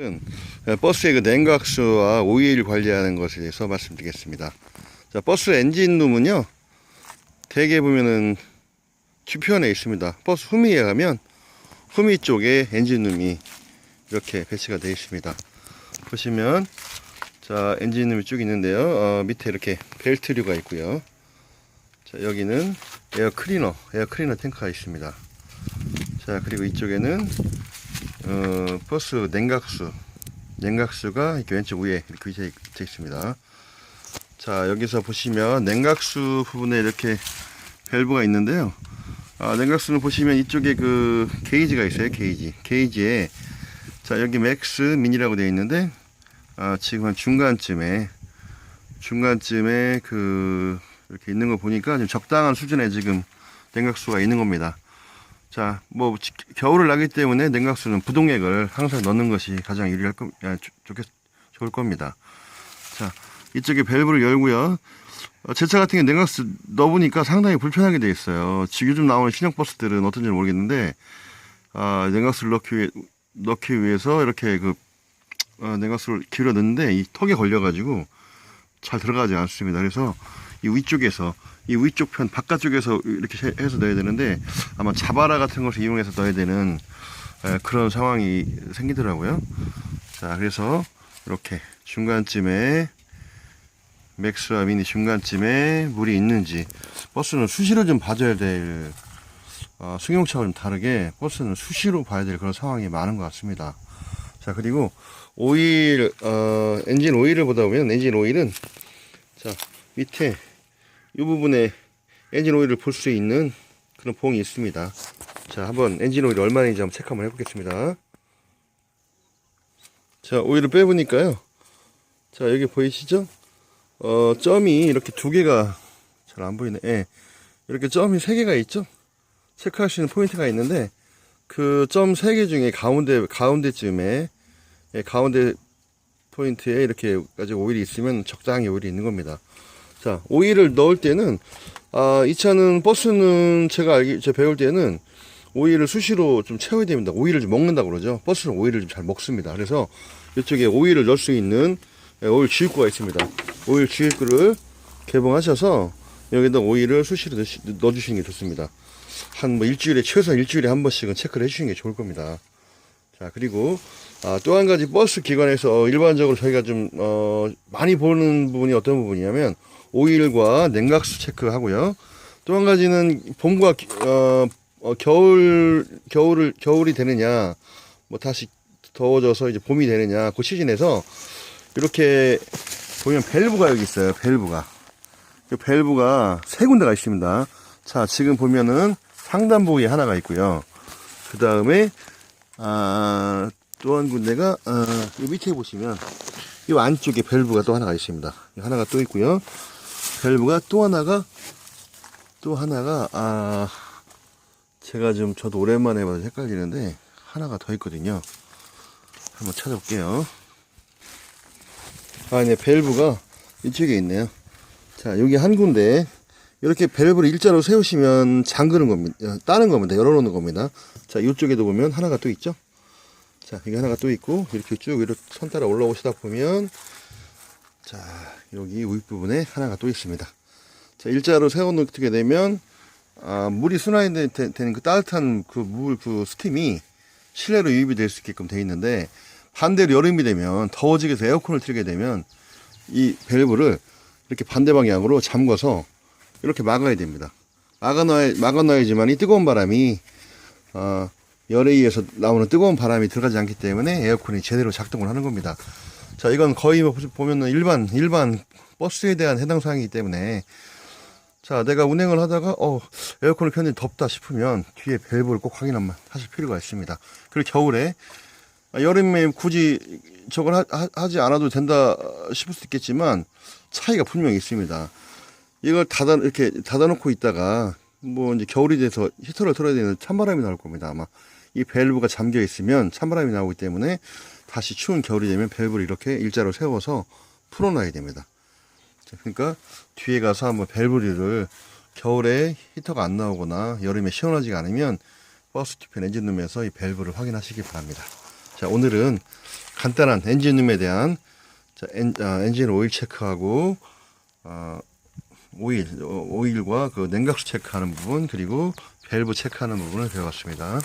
은 버스의 그 냉각수와 오일 관리하는 것에 대해서 말씀드리겠습니다. 자, 버스 엔진 룸은요, 대개 보면은 뒤편에 있습니다. 버스 후미에 가면 후미 쪽에 엔진 룸이 이렇게 배치가 되어 있습니다. 보시면 자 엔진 룸이 쭉 있는데요. 어, 밑에 이렇게 벨트류가 있고요. 자 여기는 에어 클리너, 에어 클리너 탱크가 있습니다. 자 그리고 이쪽에는 어, 버스 냉각수, 냉각수가 이렇게 왼쪽 위에 이렇게 위치해 있습니다. 자 여기서 보시면 냉각수 부분에 이렇게 밸브가 있는데요. 아, 냉각수는 보시면 이쪽에 그 게이지가 있어요. 게이지. 게이지에 자 여기 맥스 미니라고 되어 있는데 아, 지금 한 중간쯤에 중간쯤에 그 이렇게 있는 거 보니까 좀 적당한 수준의 지금 냉각수가 있는 겁니다. 자, 뭐 지- 겨울을 나기 때문에 냉각수는 부동액을 항상 넣는 것이 가장 유리할 겁, 아, 좋- 좋겠, 좋을 겁니다. 자, 이쪽에 밸브를 열고요. 어, 제차 같은 경우 냉각수 넣어보니까 상당히 불편하게 돼 있어요. 지금 요즘 나오는 신형 버스들은 어떤지 모르겠는데, 아, 냉각수를 넣기, 위해, 넣기 위해서 이렇게 그, 어, 냉각수를 기울여 넣는데 이 턱에 걸려가지고 잘 들어가지 않습니다. 그래서 이 위쪽에서, 이 위쪽 편 바깥쪽에서 이렇게 해- 해서 넣어야 되는데 아마 자바라 같은 것을 이용해서 넣어야 되는 에, 그런 상황이 생기더라고요. 자, 그래서 이렇게 중간쯤에 맥스와 미니 중간쯤에 물이 있는지 버스는 수시로 좀 봐줘야 될 어, 승용차와 좀 다르게 버스는 수시로 봐야 될 그런 상황이 많은 것 같습니다. 자 그리고 오일 어, 엔진 오일을 보다 보면 엔진 오일은 자 밑에 이 부분에 엔진 오일을 볼 수 있는 그런 봉이 있습니다. 자 한번 엔진 오일 얼마인지 한번 체크 한번 해보겠습니다. 자 오일을 빼보니까요. 자 여기 보이시죠? 어, 점이 이렇게 두 개가 잘 안 보이네. 예. 이렇게 점이 세 개가 있죠? 체크할 수 있는 포인트가 있는데 그 점 세 개 중에 가운데 가운데쯤에 예, 가운데 포인트에 이렇게 까지 오일이 있으면 적당히 오일이 있는 겁니다. 자, 오일을 넣을 때는 아, 이 차는 버스는 제가 알기 제가 배울 때는 오일을 수시로 좀 채워야 됩니다. 오일을 좀 먹는다 그러죠. 버스는 오일을 좀 잘 먹습니다. 그래서 이쪽에 오일을 넣을 수 있는 예, 오일 주입구가 있습니다. 오일 주입구를 개봉하셔서 여기다 오일을 수시로 넣어주시는 게 좋습니다. 한 뭐 일주일에 최소 일주일에 한 번씩은 체크를 해주시는 게 좋을 겁니다. 자 그리고 아, 또 한 가지 버스 기관에서 일반적으로 저희가 좀 어, 많이 보는 부분이 어떤 부분이냐면 오일과 냉각수 체크하고요. 또 한 가지는 봄과 기- 어, 어, 겨울 겨울을 겨울이 되느냐 뭐 다시 더워져서 이제 봄이 되느냐 그 시즌에서 이렇게 보면 밸브가 여기 있어요. 밸브가 이 밸브가 세 군데가 있습니다. 자 지금 보면은 상단 부위에 하나가 있고요. 그 다음에 아, 또 한 군데가 아, 이 밑에 보시면 이 안쪽에 밸브가 또 하나가 있습니다. 이 하나가 또 있고요. 밸브가 또 하나가 또 하나가 아 제가 좀 저도 오랜만에 봐서 헷갈리는데 하나가 더 있거든요. 한번 찾아볼게요. 아, 네, 밸브가 이쪽에 있네요. 자, 여기 한 군데 이렇게 밸브를 일자로 세우시면 잠그는 겁니다. 어, 따는 겁니다. 열어놓는 겁니다. 자, 이쪽에도 보면 하나가 또 있죠. 자, 여기 하나가 또 있고 이렇게 쭉 위로 선 따라 올라오시다 보면 자, 여기 윗부분에 하나가 또 있습니다. 자, 일자로 세워놓게 되면 아, 물이 순환이 되- 되- 되는 그 따뜻한 그 물 그 스팀이 실내로 유입이 될 수 있게끔 돼 있는데 반대로 여름이 되면 더워지게 해서 에어컨을 틀게 되면 이 밸브를 이렇게 반대 방향으로 잠궈서 이렇게 막아야 됩니다. 막아놔야, 막아놔야지만 이 뜨거운 바람이, 어, 열에 의해서 나오는 뜨거운 바람이 들어가지 않기 때문에 에어컨이 제대로 작동을 하는 겁니다. 자, 이건 거의 뭐 보면은 일반, 일반 버스에 대한 해당 사항이기 때문에 자, 내가 운행을 하다가, 어, 에어컨을 켰는데 덥다 싶으면 뒤에 밸브를 꼭 확인 한번 하실 필요가 있습니다. 그리고 겨울에, 아, 여름에 굳이 저걸 하, 하지 않아도 된다 싶을 수 있겠지만 차이가 분명히 있습니다. 이걸 닫아, 이렇게 닫아놓고 있다가 뭐 이제 겨울이 돼서 히터를 틀어야 되는 찬바람이 나올 겁니다. 아마 이 밸브가 잠겨 있으면 찬바람이 나오기 때문에 다시 추운 겨울이 되면 밸브를 이렇게 일자로 세워서 풀어놔야 됩니다. 자, 그러니까 뒤에 가서 한번 밸브리를 겨울에 히터가 안 나오거나 여름에 시원하지가 않으면 버스 뒤편 엔진룸에서 이 밸브를 확인하시기 바랍니다. 자, 오늘은 간단한 엔진룸에 대한 자, 엔, 아, 엔진 오일 체크하고 아, 오일 어, 오일과 그 냉각수 체크하는 부분 그리고 밸브 체크하는 부분을 배웠습니다.